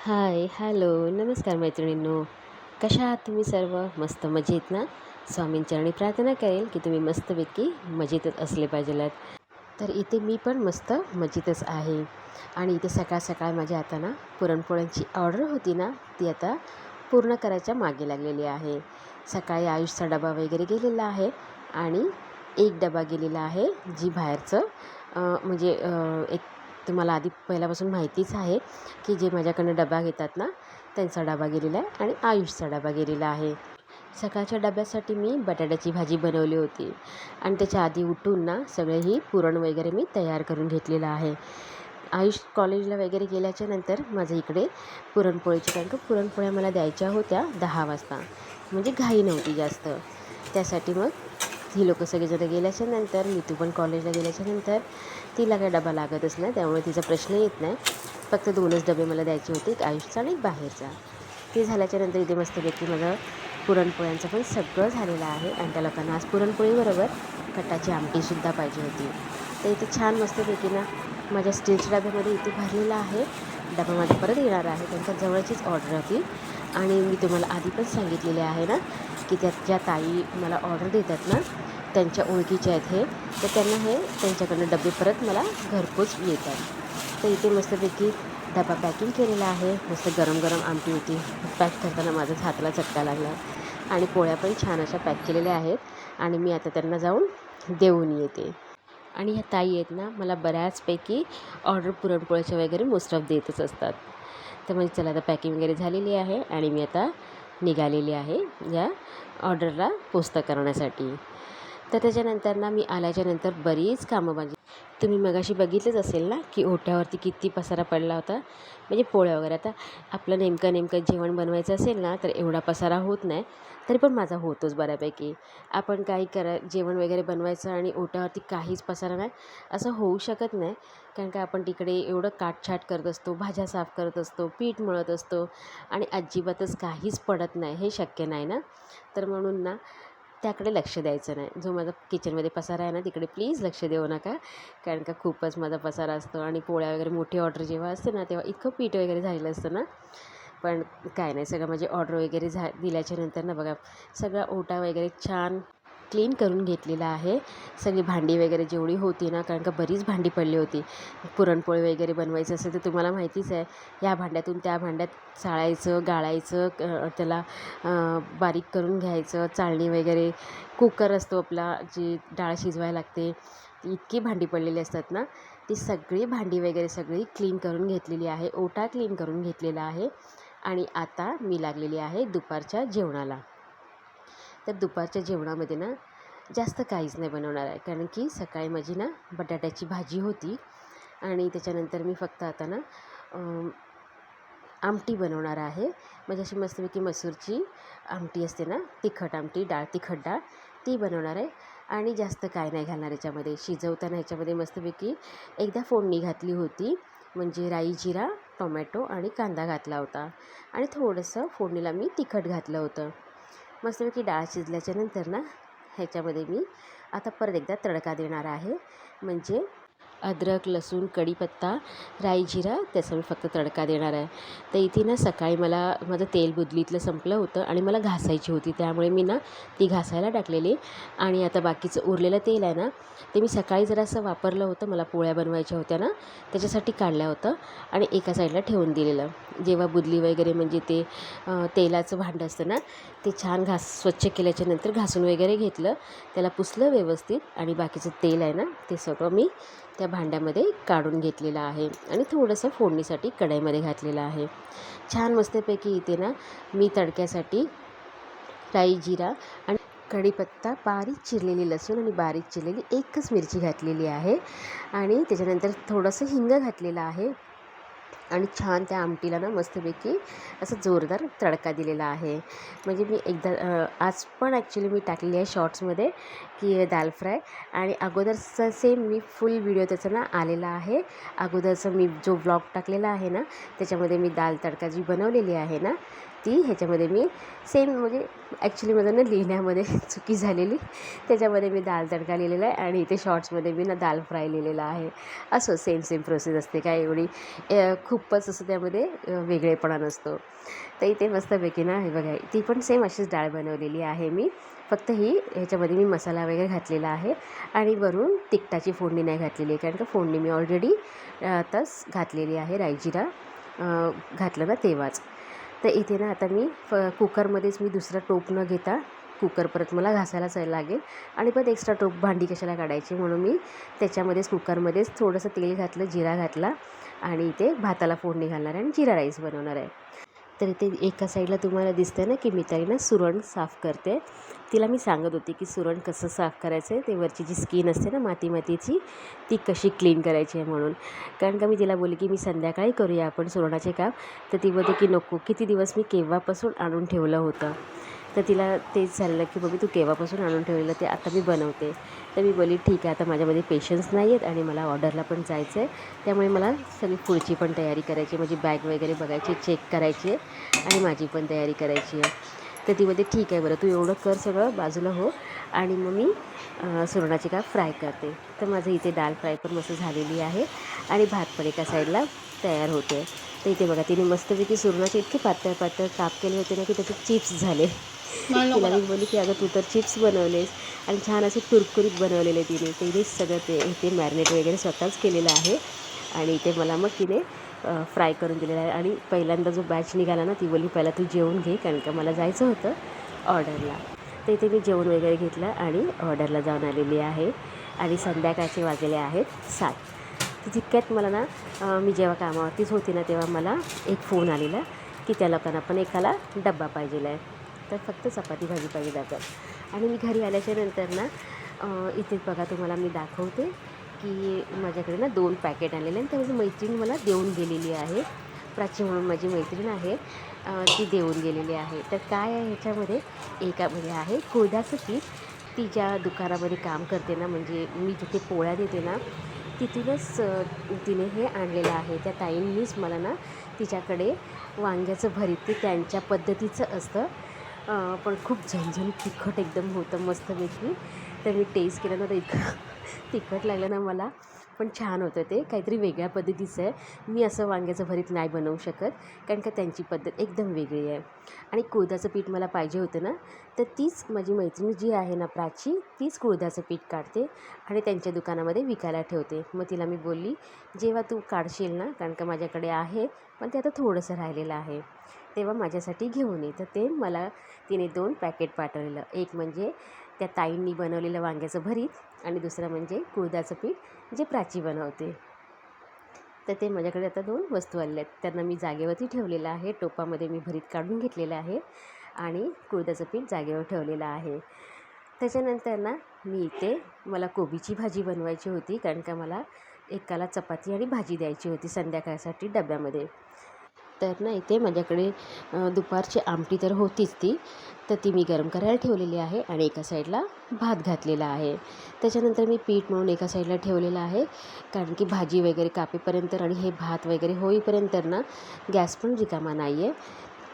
Hi hello नमस्कार मैत्रिणींनो. कशा आहात तुम्ही सर्व? मस्त मजेत ना? स्वामींचरणी प्रार्थना करेल की तुम्ही मस्तपैकी मजेतच असले पाहिजेलात. तर इथे मी पण मस्त मजेतच आहे. आणि इथे सकाळ सकाळ माझ्या आता ना पुरणपोळ्यांची ऑर्डर होती ना ती आता पूर्ण करायच्या मागे लागलेली आहे. सकाळी आयुषचा डबा वगैरे गेलेला आहे आणि एक डबा गेलेला आहे जी बाहेरचं म्हणजे एक तुम्हाला आधी पहिल्यापासून माहितीच आहे की जे माझ्याकडनं डबा घेतात ना त्यांचा डबा गेलेला आहे आणि आयुषचा डबा गेलेला आहे. सकाळच्या डब्यासाठी मी बटाट्याची भाजी बनवली होती आणि त्याच्या आधी उठून ना सगळे ही पुरण वगैरे मी तयार करून घेतलेलं आहे. आयुष कॉलेजला वगैरे गेल्याच्यानंतर माझं इकडे पुरणपोळीची कारण का पुरणपोळ्या मला द्यायच्या होत्या दहा वाजता. म्हणजे घाई नव्हती जास्त. त्यासाठी मग ही लोकं सगळेजण गेल्याच्यानंतर नीतू पण कॉलेजला गेल्याच्यानंतर तिला काय डबा लागतच नाही त्यामुळे तिचा प्रश्न येत नाही. फक्त दोनच डबे मला द्यायचे होते एक आयुषचा आणि एक बाहेरचा. ते झाल्याच्यानंतर इथे मस्तपैकी माझं पुरणपोळ्यांचं पण सगळं झालेलं आहे आणि त्या लोकांना आज पुरणपोळीबरोबर कटाची आमटीसुद्धा पाहिजे होती. तर इथे छान मस्तपैकी ना माझ्या स्टीलच्या डब्यामध्ये इथे भरलेला आहे. डबा माझा परत येणार आहे त्यांच्या जवळचीच ऑर्डर होती. आणि मी तुम्हाला आधी पण सांगितलेले आहे ना की त्या ज्या ताई मला ऑर्डर देतात ना त्यांच्या ओळखीचे आहेत हे तर त्यांना हे त्यांच्याकडनं डबे परत मला घरपोच येतात तर इथे मस्तपैकी डबा पॅकिंग केलेला आहे. मस्त गरम गरम आमटी होती. पॅक करताना माझ्याच हाताला चटका लागला. आणि पोळ्या पण छान अशा पॅक केलेल्या आहेत. आणि मी आता त्यांना जाऊन देऊन येते. आणि ह्या ताई आहेत ना मला बऱ्याचपैकी ऑर्डर पुरणपोळ्याच्या वगैरे मोस्ट ऑफ देतच असतात. तर म्हणजे चला आता पॅकिंग वगैरे झालेली आहे. आणि मी आता निघालेली आहे या ऑर्डरला पोचता करण्यासाठी. तर त्याच्यानंतर ना मी आल्याच्यानंतर बरीच कामं माझी तुम्ही मगाशी बघितलंच असेल ना की ओट्यावरती किती पसारा पडला होता? म्हणजे पोळ्या वगैरे. आता आपलं नेमकं नेमकं जेवण बनवायचं असेल ना तर एवढा पसारा होत नाही. तरी पण माझा होतोच बऱ्यापैकी. आपण काही करा जेवण वगैरे बनवायचं आणि ओट्यावरती काहीच पसारा नाही असं होऊ शकत नाही. कारण का आपण तिकडे एवढं काटछाट करत असतो भाज्या साफ करत असतो पीठ मळत असतो आणि अजिबातच काहीच पडत नाही हे शक्य नाही ना? तर म्हणून ना त्याकडे लक्ष द्यायचं नाही. जो माझा किचनमध्ये पसारा आहे ना तिकडे प्लीज लक्ष देऊ नका. कारण का खूपच माझा पसारा असतो आणि पोळ्या वगैरे मोठी ऑर्डर जेव्हा असते ना तेव्हा इतकं पीठ वगैरे झालेलं असतं ना. पण काय नाही सगळं माझी ऑर्डर वगैरे झा दिल्याच्यानंतर ना बघा सगळा ओटा वगैरे छान क्लीन करून घेतलेला आहे. सगळी भांडी वगैरे जेवढी होती ना कारण का बरीच भांडी पडली होती. पुरणपोळी वगैरे बनवायचं असेल तर तुम्हाला माहितीच आहे या भांड्यातून त्या भांड्यात चाळायचं गाळायचं क- त्याला बारीक करून घ्यायचं चाळणी वगैरे कुकर असतो आपला जी डाळ शिजवायला लागते इतकी भांडी पडलेली असतात ना ती सगळी भांडी वगैरे सगळी क्लीन करून घेतलेली आहे ओटा क्लीन करून घेतलेला आहे. आणि आता मी लागलेली आहे दुपारच्या जेवणाला. तर दुपारच्या जेवणामध्ये ना जास्त काहीच नाही बनवणार आहे. कारण की सकाळी माझी ना बटाट्याची भाजी होती आणि त्याच्यानंतर मी फक्त आता ना आमटी बनवणार आहे. म्हणजे अशी मस्तपैकी मसूरची आमटी असते ना तिखट आमटी डाळ तिखट डाळ ती बनवणार आहे. आणि जास्त काय नाही घालणार याच्यामध्ये. शिजवताना ह्याच्यामध्ये मस्तपैकी एकदा फोडणी घातली होती. म्हणजे राई जिरा टोमॅटो आणि कांदा घातला होता. आणि थोडंसं फोडणीला मी तिखट घातलं होतं. मस्तपैकी डाळ शिजल्याच्या नंतर ना ह्याच्यामध्ये मी आता परत एकदा तडका देणार आहे. म्हणजे अद्रक लसूण कढीपत्ता राई जिरा त्याचा मी फक्त तडका देणार आहे. तर इथे ना सकाळी मला माझं तेल बुदलीतलं संपलं होतं आणि मला घासायची होती. त्यामुळे मी ना ती घासायला टाकलेली आणि आता बाकीचं उरलेलं तेल आहे ना ते मी सकाळी जरासं वापरलं होतं. मला पोळ्या बनवायच्या होत्या ना त्याच्यासाठी काढलं होतं आणि एका साईडला ठेवून दिलेलं. जेव्हा बुदली वगैरे म्हणजे ते तेलाचं भांडं असतं ना ते छान घास स्वच्छ केल्याच्यानंतर घासून वगैरे घेतलं. त्याला पुसलं व्यवस्थित आणि बाकीचं तेल आहे ना ते सगळं मी त्या भांड्यामध्ये काढून घेतलेलं आहे आणि थोडंसं फोडणीसाठी कढईमध्ये घातलेलं आहे. छान मस्तपैकी इथे ना मी तडक्यासाठी राई जिरा आणि कढीपत्ता बारीक चिरलेली लसूण आणि बारीक चिरलेली एकच मिरची घातलेली आहे. आणि त्याच्यानंतर थोडंसं हिंग घातलेलं आहे. आणि छान त्या आमटीला ना मस्तपैकी असं जोरदार तडका दिलेला आहे. म्हणजे मी एकदा आज पण ॲक्च्युली मी टाकलेली आहे शॉर्ट्समध्ये की दाल फ्राय आणि अगोदरचा सेम मी फुल व्हिडिओ त्याचा ना आलेला आहे. अगोदरचा मी जो ब्लॉग टाकलेला आहे ना त्याच्यामध्ये मी दाल तडका जी बनवलेली आहे ना ती ह्याच्यामध्ये मी सेम म्हणजे ॲक्च्युली माझं ना लिहिण्यामध्ये चुकी झालेली. त्याच्यामध्ये मी दाल तडका लिहिलेला आहे आणि इथे शॉर्ट्समध्ये मी ना दाल फ्राय लिहिलेला आहे. असं सेम सेम प्रोसेस असते काय एवढी. खूपच असं त्यामध्ये वेगळेपणा नसतो. तर इथे मस्तपैकी ना हे बघा ती पण सेम अशीच डाळ बनवलेली आहे मी. फक्त ही ह्याच्यामध्ये मी मसाला वगैरे घातलेला आहे आणि वरून तिखटाची फोडणी नाही घातलेली आहे. कारण का फोडणी मी ऑलरेडी आताच घातलेली आहे रायजिरा. घातलं ना तेव्हाच. तर इथे ना आता मी फ कुकरमध्येच मी दुसरा टोप न घेता कुकर परत मला घासायलाच लागेल. आणि परत एक्स्ट्रा टोप भांडी कशाला काढायची म्हणून मी त्याच्यामध्येच कुकरमध्येच थोडंसं तेल घातलं जिरा घातला आणि इथे भाताला फोडणी घालणार आहे आणि जिरा राईस बनवणार आहे. तर इथे एका साईडला तुम्हाला दिसतं ना की मिताली ना सुरण साफ करते. तिला मी सांगत होती की सुरण कसं साफ करायचं आहे ते वरची जी स्किन असते ना माती मातीची ती कशी क्लीन करायची आहे म्हणून. कारण का मी तिला बोलली की मी संध्याकाळी करूया आपण सुरणाचे काम. तर ती बोलते की नको किती दिवस मी केव्हापासून आणून ठेवलं होतं. तर तिला तेच झालेलं की बघी तू केव्हापासून आणून ठेवलेलं ते आता मी बनवते. तर मी बोली ठीक आहे आता माझ्यामध्ये पेशन्स नाही आहेत आणि मला ऑर्डरला पण जायचं आहे त्यामुळे मला सगळी पुढची पण तयारी करायची माझी बॅग वगैरे बघायची चेक करायची आहे आणि माझी पण तयारी करायची आहे. तर ती बोलते ठीक आहे बरं तू एवढं कर सगळं बाजूला हो आणि मग मी सुरणाची का फ्राय करते. तर माझं इथे दाल फ्राय पण मस्त झालेली आहे आणि भात पण एका साईडला तयार होते तर इथे बघा तिने मस्तपैकी सुरणाचे इतके पातळ पातळ काप केले होते ना की त्याचे चिप्स झाले. तिला मी बोलली की अगं तू तर चिप्स बनवलेस आणि छान असे कुरकुरीत बनवलेले तिने. तिने सगळं ते ते मॅरिनेट वगैरे स्वतःच केलेलं आहे. आणि इथे मला मग तिने फ्राय करून दिलेला आहे. आणि पहिल्यांदा जो बॅच निघाला ना ती बोलली पहिला तू जेवून घे कारण का मला जायचं होतं ऑर्डरला तर इथे मी जेवण वगैरे घेतलं आणि ऑर्डरला जाऊन आलेली आहे. आणि संध्याकाळचे वाजलेले आहेत सात. तर तितक्यात मला ना मी जेव्हा कामावरतीच होती ना तेव्हा मला एक फोन आलेला की त्या लोकांना पण एकाला डब्बा पाहिजेला आहे तर फक्त चपाती भाजी पाहिजे जातात आणि मी घरी आल्याच्यानंतर ना इथेच इथे बघा तुम्हाला मी दाखवते की माझ्याकडे ना दोन पॅकेट आलेले आणि त्यामध्ये मैत्रीण मला देऊन गेलेली आहे. प्राची म्हणून माझी मैत्रीण आहे ती देऊन गेलेली आहे. तर काय आहे ह्याच्यामध्ये? एकामध्ये आहे कोयदाचं पीठ. ती ज्या दुकानामध्ये काम करते ना म्हणजे मी जिथे पोळ्या देते ना तिथूनच तिने हे आणलेलं आहे. त्या ताईंनीच मला ना तिच्याकडे वांग्याचं भरीत ते त्यांच्या पद्धतीचं असतं. पण खूप झणझण तिखट एकदम होतं मस्तपैकी. तर मी टेस्ट केलं ना तर इतकं तिखट लागलं ना मला. पण छान होतं ते. काहीतरी वेगळ्या पद्धतीचं आहे. मी असं वांग्याचं भरीत नाही बनवू शकत कारण का त्यांची पद्धत एकदम वेगळी आहे. आणि कुळदाचं पीठ मला पाहिजे होतं ना तर तीच माझी मैत्रीण जी आहे ना प्राची तीच कुळदाचं पीठ काढते आणि त्यांच्या दुकानामध्ये विकायला ठेवते. मग तिला मी बोलली जेव्हा तू काढशील ना कारण का माझ्याकडे आहे पण ते आता थोडंसं राहिलेलं आहे तेव्हा माझ्यासाठी घेऊन ये. तर ते मला तिने दोन पॅकेट पाठवलेलं. एक म्हणजे त्या ताईंनी बनवलेलं वांग्याचं भरीत आणि दुसरं म्हणजे कुळदाचं पीठ जे प्राची बनवते. तर ते माझ्याकडे आता दोन वस्तू आलेल्या आहेत. त्यांना मी जागेवरती ठेवलेलं आहे. टोपामध्ये मी भरीत काढून घेतलेलं आहे आणि कुळदाचं पीठ जागेवर ठेवलेलं आहे. त्याच्यानंतर ना मी इथे मला कोबीची भाजी बनवायची होती कारण का मला एकाला चपाती आणि भाजी द्यायची होती संध्याकाळसाठी डब्यामध्ये. तर ना इथे माझ्याकडे दुपारची आमटी तर होतीच ती. तर ती मी गरम करायला ठेवलेली आहे आणि एका साईडला भात घातलेला आहे. त्याच्यानंतर मी पीठ मळून एका साईडला ठेवलेलं आहे. कारण की भाजी वगैरे कापेपर्यंत आणि हे भात वगैरे होईपर्यंत ना गॅस पण रिकामा नाही आहे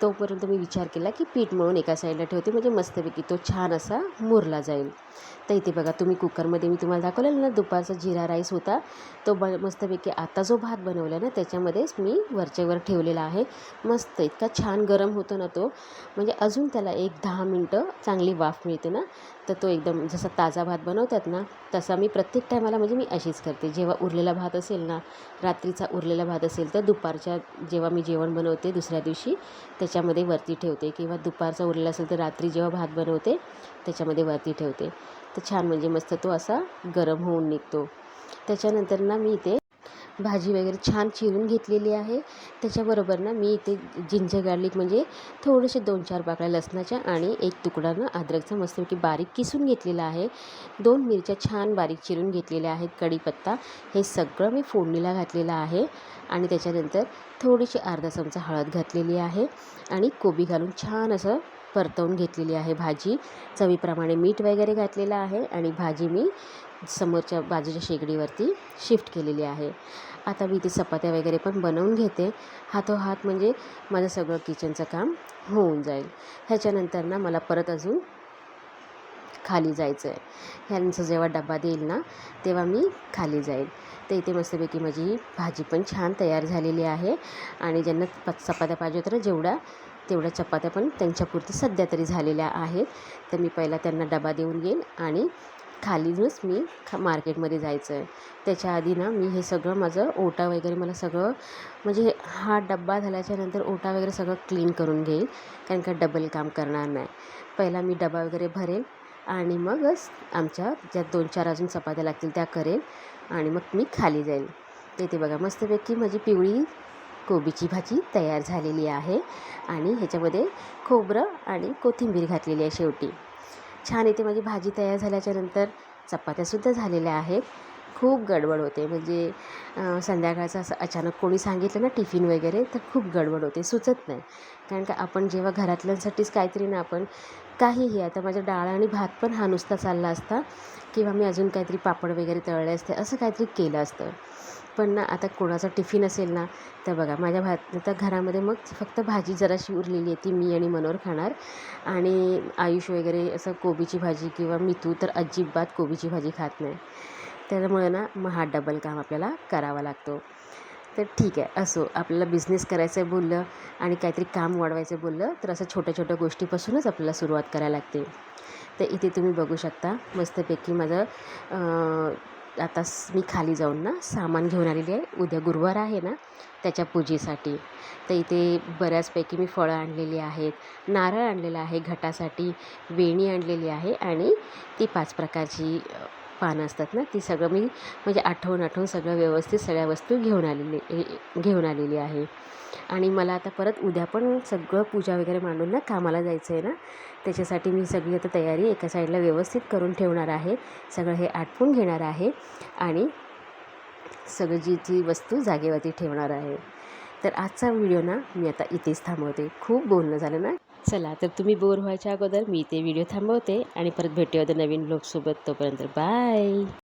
तोपर्यंत मी विचार केला की पीठ मळून एका साईडला ठेवते. म्हणजे मस्तपैकी तो छान असा मुरला जाईल. तर इथे बघा तुम्ही कुकरमध्ये मी तुम्हाला दाखवलेलं ना दुपारचा जिरा राईस होता. तो ब मस्तपैकी आता जो भात बनवला ना त्याच्यामध्येच मी वरच्यावर ठेवलेला आहे. मस्त इतका छान गरम होतो ना तो. म्हणजे अजून त्याला एक दहा मिनटं चांगली वाफ मिळते ना तर तो एकदम जसा ताजा भात बनवतात ना तसा मी प्रत्येक टायमाला म्हणजे मी अशीच करते. जेव्हा उरलेला भात असेल ना रात्रीचा उरलेला भात असेल तर दुपारच्या जेव्हा मी जेवण बनवते दुसऱ्या दिवशी त्याच्यामध्ये वरती ठेवते. किंवा दुपारचा उरलेला असेल तर रात्री जेव्हा भात बनवते त्याच्यामध्ये वरती ठेवते. तर छान म्हणजे मस्त तो असा गरम होऊन निघतो. त्याच्यानंतर ना मी इथे भाजी वगैरे छान चिरून घेतलेली आहे. त्याच्याबरोबर ना मी इथे जिंजर गार्लिक म्हणजे थोडेसे दोन चार पाकळ्या लसणाच्या आणि एक तुकडा ना अद्रकचा मस्तपैकी बारीक किसून घेतलेला आहे. दोन मिरच्या छान बारीक चिरून घेतलेल्या आहेत. कढीपत्ता हे सगळं मी फोडणीला घातलेलं आहे. आणि त्याच्यानंतर थोडीशी अर्धा चमचा हळद घातलेली आहे. आणि कोबी घालून छान असं परतवून घेतलेली आहे भाजी. चवीप्रमाणे मीठ वगैरे घातलेलं आहे आणि भाजी मी समोरच्या बाजूच्या शेगडीवरती शिफ्ट केलेली आहे. आता मी ती चपात्या वगैरे पण बनवून घेते. हातोहात म्हणजे माझं सगळं किचनचं काम होऊन जाईल. ह्याच्यानंतर ना मला परत अजून खाली जायचं आहे ह्यांचा जेव्हा डबा देईल ना तेव्हा मी खाली जाईल. तर इथे मस्तपैकी माझी भाजी पण छान तयार झालेली आहे. आणि ज्यांना प चपात्या पाहिजे होत्या ना जेवढ्या तेवढ्या चपात्या पण त्यांच्यापुरती सध्या तरी झालेल्या आहेत. तर मी पहिला त्यांना डबा देऊन येईन आणि खालीच मी खा मार्केटमध्ये जायचं आहे त्याच्या आधी ना मी हे सगळं माझं ओटा वगैरे मला सगळं म्हणजे हा डब्बा झाल्याच्यानंतर ओटा वगैरे सगळं क्लीन करून घेईल कारण का डबल काम करणार नाही. पहिला मी डबा वगैरे भरेल आणि मगच आमच्या ज्या दोन चार अजून चपात्या लागतील त्या करेल आणि मग मी खाली जाईल येते बघा मस्तपैकी माझी पिवळी कोबीची भाजी तयार झालेली आहे आणि ह्याच्यामध्ये खोबरं आणि कोथिंबीर घातलेली आहे शेवटी. छान इथे माझी भाजी तयार झाल्याच्यानंतर चपात्यासुद्धा झालेल्या आहेत. खूप गडबड होते. म्हणजे संध्याकाळचं असं अचानक कोणी सांगितलं ना टिफिन वगैरे तर खूप गडबड होते. सुचत नाही. कारण का आपण जेव्हा घरातल्यांसाठीच काहीतरी ना आपण काहीही आता माझ्या डाळ आणि भात पण हा नुसता चालला असता किंवा मी अजून काहीतरी पापड वगैरे तळले असते असं काहीतरी केलं असतं. पण ना आता कोणाचा टिफिन असेल ना तर बघा माझ्या भात तर घरामध्ये मग फक्त भाजी जराशी उरलेली आहे ती मी आणि मनोहर खाणार. आणि आयुष वगैरे असं कोबीची भाजी किंवा मितू तर अजिबात कोबीची भाजी खात नाही. त्यामुळे ना मग हा डबल काम आपल्याला करावा लागतो. तर ठीक आहे असो आपल्याला बिझनेस करायचं आहे बोललं आणि काहीतरी काम वाढवायचं बोललं तर असं छोट्या छोट्या गोष्टीपासूनच आपल्याला सुरुवात करायला लागते. तर इथे तुम्ही बघू शकता मस्तपैकी माझं आता मी खाली जाऊन ना सामान घेऊन आलेली आहे. उद्या गुरुवार आहे ना त्याच्या पूजेसाठी. तर इथे बऱ्याचपैकी मी फळं आणलेली आहेत नारळ आणलेलं आहे घटासाठी वेणी आणलेली आहे आणि ती पाच प्रकारची पानं असतात ना ती सगळं मी म्हणजे आठवून आठवून सगळं व्यवस्थित सगळ्या वस्तू घेऊन आलेली घेऊन आलेली आहे. आणि मला आता परत उद्या पण सगळं पूजा वगैरे मांडून ना कामाला जायचं आहे ना त्याच्यासाठी मी सगळी आता तयारी एका साईडला व्यवस्थित करून ठेवणार आहे. सगळं हे आटपून घेणार आहे आणि सगळं जी जी वस्तू जागेवरती ठेवणार आहे. तर आजचा व्हिडिओ ना मी आता इथेच थांबवते. खूप बोलणं झालं ना. चला तर तुम्ही बोर व्हायच्या अगोदर मी ते व्हिडिओ थांबवते आणि परत भेटूया नवीन ब्लॉगसोबत तोपर्यंत बाय